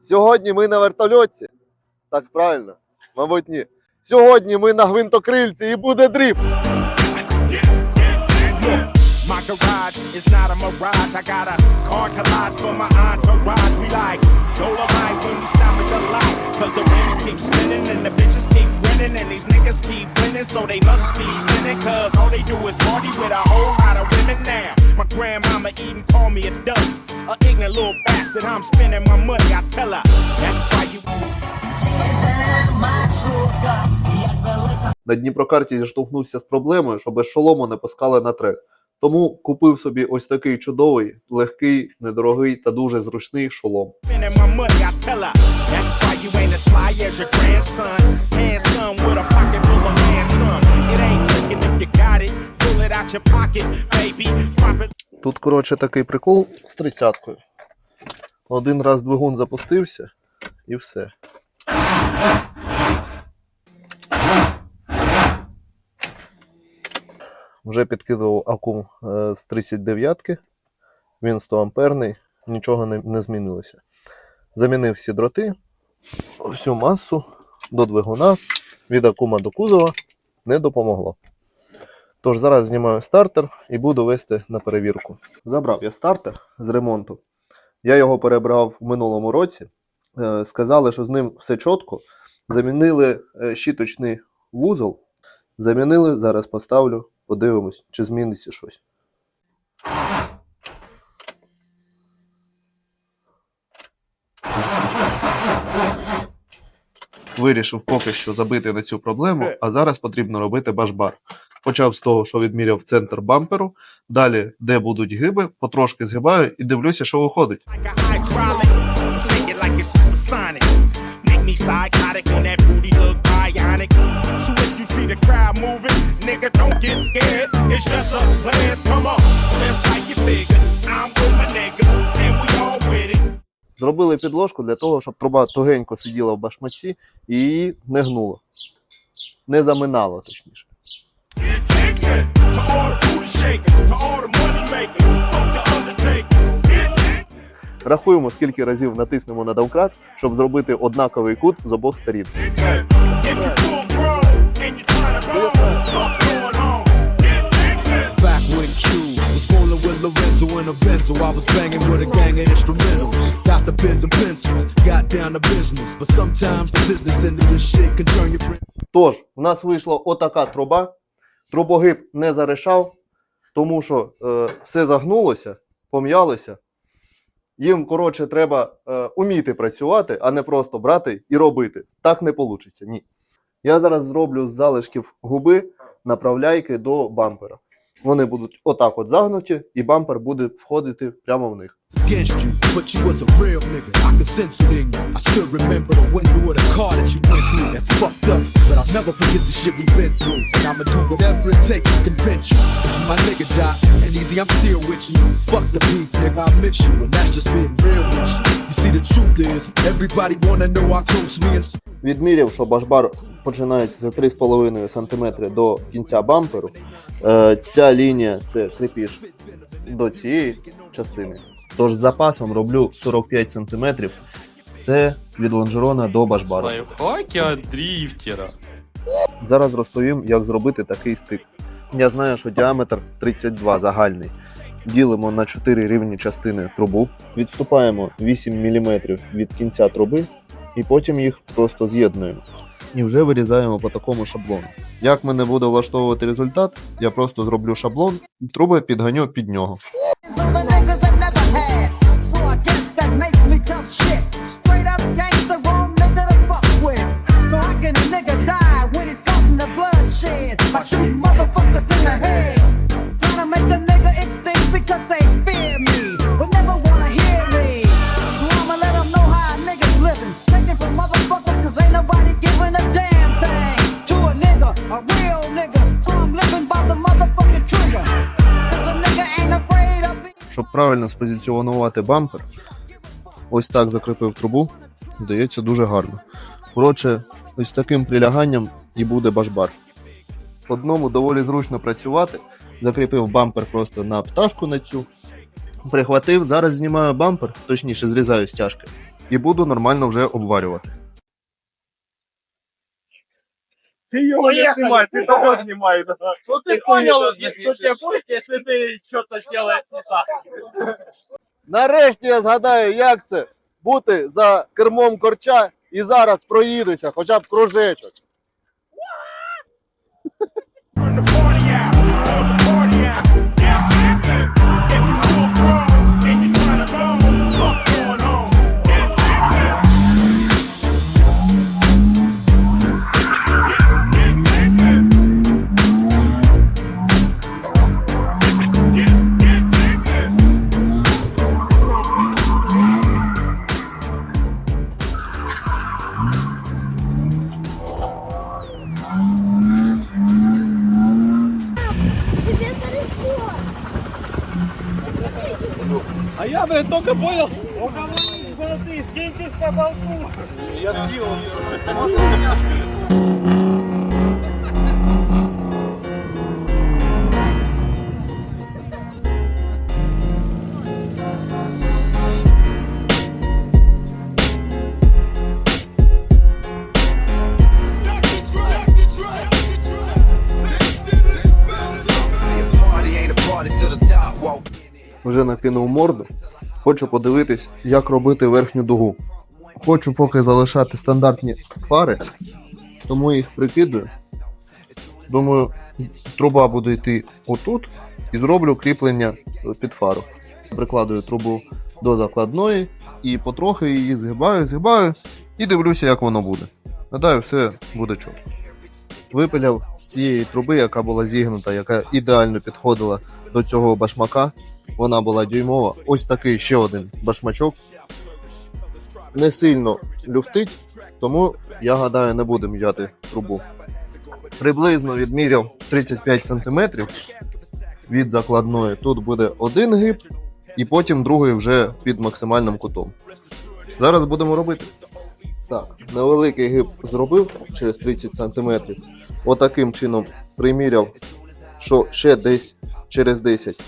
Сьогодні ми на вертольоті. Так правильно? Мабуть, ні. Сьогодні ми на гвинтокрильці і буде keep winning. And these niggas keep winning, so they must be sinning. Cause all they do is party with a whole lot of women now. My grandmama even called me a duck. A ignorant little bastard, I'm spending my money, I tell her. That's why you. На Дніпрокарті зіштовхнувся з проблемою, що без шолому не пускали на трек. Тому купив собі ось такий чудовий, легкий, недорогий та дуже зручний шолом. Handsome with a pocket full of handsome. It ain't tricking if you got it. Pull it out your pocket, baby. Тут, коротше, такий прикол з тридцяткою. Один раз двигун запустився і все. Вже підкидував акум е, з 39-ки. Він 100 амперний, нічого не, не змінилося. Замінив всі дроти, всю масу до двигуна, від акума до кузова не допомогло. Тож зараз знімаю стартер і буду вести на перевірку. Забрав я стартер з ремонту. Я його перебрав в минулому році. Е, Сказали, що з ним все чітко. Замінили е, щіточний вузол. Замінили, зараз поставлю, подивимось, чи зміниться щось. Вирішив поки що забити на цю проблему, а зараз потрібно робити башбар. Почав з того, що відміряв центр бамперу. Далі, де будуть гиби, потрошки згибаю і дивлюся, що виходить. Зробили підложку для того, щоб труба тугенько сиділа в башмаці і не гнуло. Не заминало, точніше. Рахуємо, скільки разів натиснемо на домкрат, щоб зробити однаковий кут з обох сторін. In a Benzo, I was banging with a gang of instrumentals. Got the pens and pencils, got down to business. But sometimes the business end of this shit can turn your friend. Тож, в нас вийшла отака труба. Трубогиб не зарішав, тому що е, все загнулося, пом'ялося. Їм, коротше, треба е, уміти працювати, а не просто брати і робити. Так не вийде. Ні. Я зараз зроблю з залишків губи направляйки до бампера. Вони будуть отак от загнуті, і бампер буде входити прямо в них. Відміряв, що башбар починається за 3,5 см до кінця бамперу. Е, ця лінія це крепіж до цієї частини. Тож з запасом роблю 45 см. Це від лонжерона до башбару. Лайфхаки от дрифтера. Зараз розповім, як зробити такий стик. Я знаю, що діаметр 32 загальний. Ділимо на 4 рівні частини трубу, відступаємо 8 мм від кінця труби і потім їх просто з'єднуємо. І вже вирізаємо по такому шаблону. Як мене буде влаштовувати результат, я просто зроблю шаблон, і труби підганю під нього. I shoot motherfuckers in the head. Trying to make the nigga extinct because they правильно спозиціонувати бампер, ось так закріпив трубу, вдається дуже гарно. Коротше, ось таким приляганням і буде башбар. Одному доволі зручно працювати, закріпив бампер просто на пташку на цю Прихватив, зараз знімаю бампер, точніше зрізаю стяжки, і буду нормально вже обварювати. Ты его не снимай, ты того снимай. да. Ну ты понял, что тебе будет, если ты что-то делаешь не так. Нарешті я згадаю, як це бути за кермом корча і зараз проїдуся, хоча б кружечок. Я, блядь, только понял, у кого есть болты, скиньтесь по болту. Я скинувся. Party ain't a party till the dog walk Вже накинув морду. Хочу подивитись, як робити верхню дугу. Хочу поки залишати стандартні фари, тому їх прикидую. Думаю, труба буде йти отут і зроблю кріплення під фару. Прикладую трубу до закладної і потрохи її згибаю, згибаю і дивлюся, як воно буде. Гадаю, все буде чітко. Випиляв з цієї труби, яка була зігнута, яка ідеально підходила до цього башмака. Вона була дюймова. Ось такий ще один башмачок. Не сильно люфтить, тому я гадаю, не будемо взяти трубу. Приблизно відміряв 35 см від закладної. Тут буде один гиб, і потім другий вже під максимальним кутом. Зараз будемо робити. Так, невеликий гиб зробив через 30 см. Отаким чином приміряв, що ще десь через 10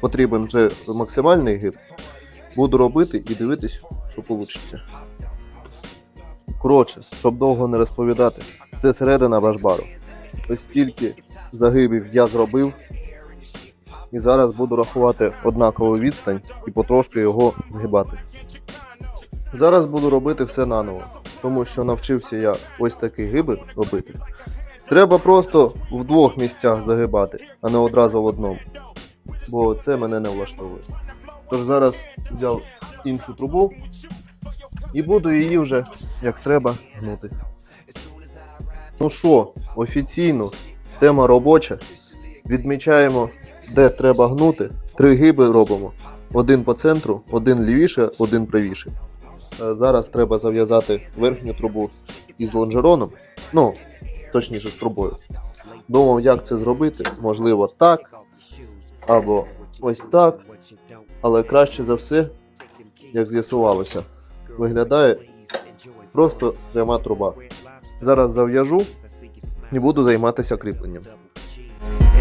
потрібен вже максимальний гиб. Буду робити і дивитись, що вийде. Коротше, щоб довго не розповідати, це середина башбару. Ось стільки загибів я зробив. І зараз буду рахувати однакову відстань і потрошки його згибати. Зараз буду робити все наново, тому що навчився я ось такі гиби робити. Треба просто в двох місцях загибати, а не одразу в одному. Бо це мене не влаштовує. Тож зараз взяв іншу трубу і буду її вже як треба гнути. Ну що, офіційно, тема робоча. Відмічаємо, де треба гнути. Три гиби робимо. Один по центру, один лівіше, один правіше. Е, Зараз треба зав'язати верхню трубу із лонжероном. Ну, точніше, з трубою. Думав, як це зробити. Можливо, так. Або ось так. Але краще за все, як з'ясувалося, виглядає просто пряма труба. Зараз зав'яжу і буду займатися кріпленням.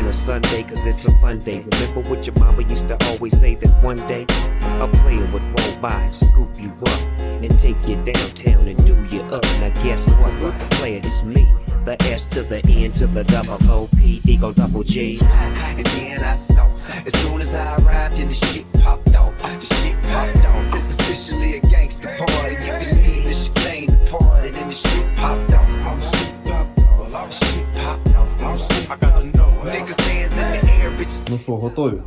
And a Sunday, cause it's a fun day. Remember what your mama used to always say that one day a player would roll by, scoop you up, and take you downtown and do you up. Now guess what? The Player, it's me. The S to the N to the double O P Eagle double G. And then I saw, as soon as I arrived, and the shit popped off. The shit popped off. Що, готові?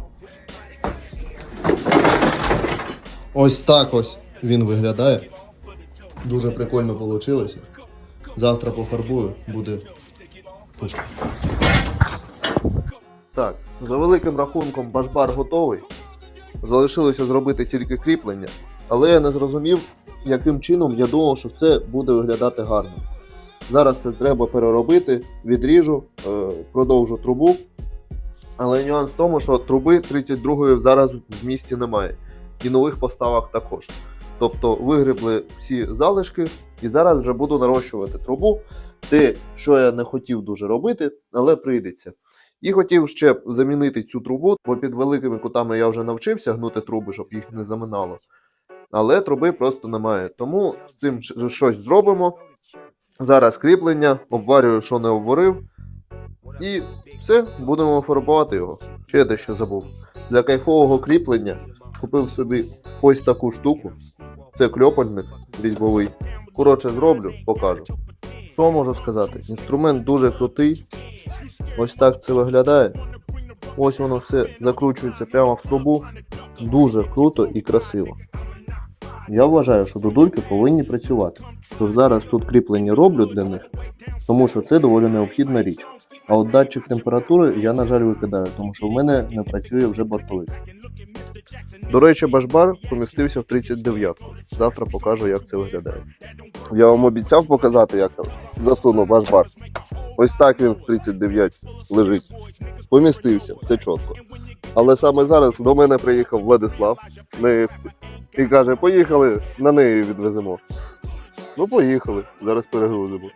Ось так ось він виглядає. Дуже прикольно вийшло. Завтра пофарбую, буде пушка. Так, за великим рахунком башбар готовий. Залишилося зробити тільки кріплення, але я не зрозумів, яким чином я думав, що це буде виглядати гарно. Зараз це треба переробити, відріжу, е, продовжу трубу. Але нюанс в тому, що труби 32-ї зараз в місті немає. І нових поставок також. Тобто вигребли всі залишки, і зараз вже буду нарощувати трубу. Те, що я не хотів дуже робити, але прийдеться. І хотів ще замінити цю трубу, бо під великими кутами я вже навчився гнути труби, щоб їх не заминало. Але труби просто немає. Тому з цим щось зробимо. Зараз кріплення, обварюю, що не обварив. І все, будемо фарбувати його. Ще дещо забув. Для кайфового кріплення купив собі ось таку штуку. Це кльопальник різьбовий. Коротше, зроблю, покажу. Що можу сказати? Інструмент дуже крутий. Ось так це виглядає. Ось воно все закручується прямо в трубу. Дуже круто і красиво. Я вважаю, що додульки повинні працювати. Тож зараз тут кріплення роблю для них, тому що це доволі необхідна річ. А от датчик температури я, на жаль, викидаю, тому що в мене не працює вже бортовик. До речі, башбар помістився в 39-ку. Завтра покажу, як це виглядає. Я вам обіцяв показати, як засуну башбар. Ось так він в 39 лежить. Помістився, все чітко. Але саме зараз до мене приїхав Владислав на Ефці і каже: поїхали, на неї відвеземо. Ну, поїхали, зараз перегрузимо.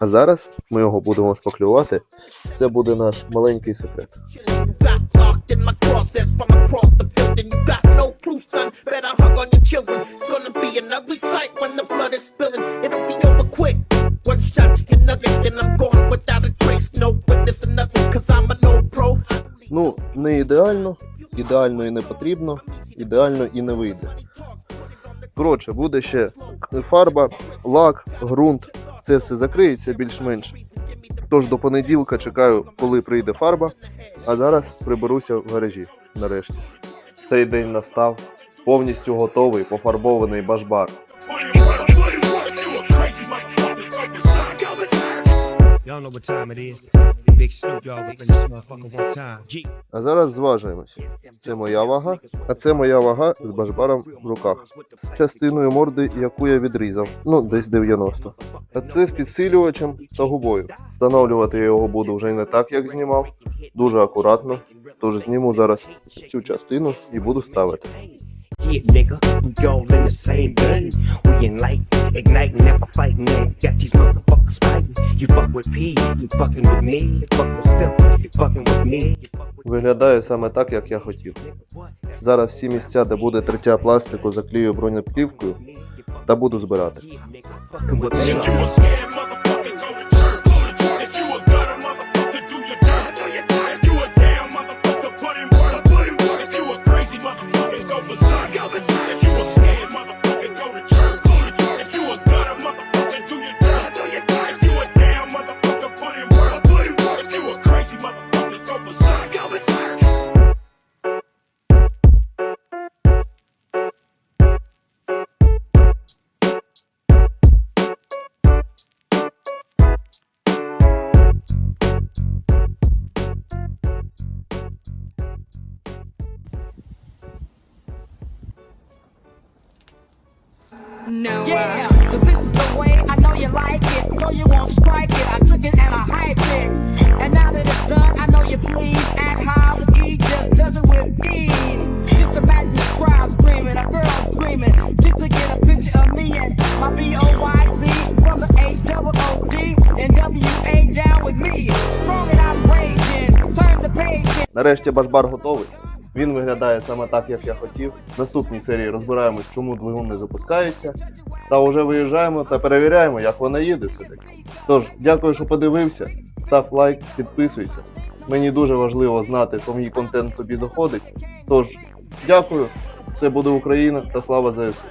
А зараз ми його будемо шпаклювати. Це буде наш маленький секрет. Ну, не ідеально, ідеально і не потрібно, ідеально і не вийде. Коротше, буде ще фарба, лак, ґрунт. Це все закриється більш-менш. Тож до понеділка чекаю, коли прийде фарба. А зараз приберуся в гаражі нарешті. Цей день настав. Повністю готовий, пофарбований башбар. Y'all know what time it is. А зараз зважуємося. Це моя вага, а це моя вага з башбаром в руках. Частиною морди, яку я відрізав, ну десь 90. А це з підсилювачем та губою. Встановлювати я його буду вже не так, як знімав, дуже акуратно. Тож зніму зараз цю частину і буду ставити. Yeah, nigga, we all in the same gun. We enlighten, igniting, never fighting. And got these motherfuckers fighting. You fuck with P, you fucking with me. You fuck with Silk, you fucking with me. You fuck with Виглядає саме так, як я хотів. Зараз всі місця, де буде тертя пластику, заклею бронеплівкою та буду збирати. No. Yeah, cause this is the way I know you like it, so you won't strike it. I took it and I hyped it. And now that it's done, I know you're pleased at how the E just does it with ease. Just imagine the crowd screaming, a girl dreaming, just to get a picture of me and my B-O-Y-Z from the H-double-O-D and W-A down with me. Strong and I'm raging, turn the page and Нарешті башбар готовий. Він виглядає саме так, як я хотів. В наступній серії розбираємось, чому двигун не запускається. Та вже виїжджаємо та перевіряємо, як вона їде сюди. Тож, дякую, що подивився. Став лайк, підписуйся. Мені дуже важливо знати, що мій контент тобі доходить. Тож, дякую. Це буде Україна та слава ЗСУ.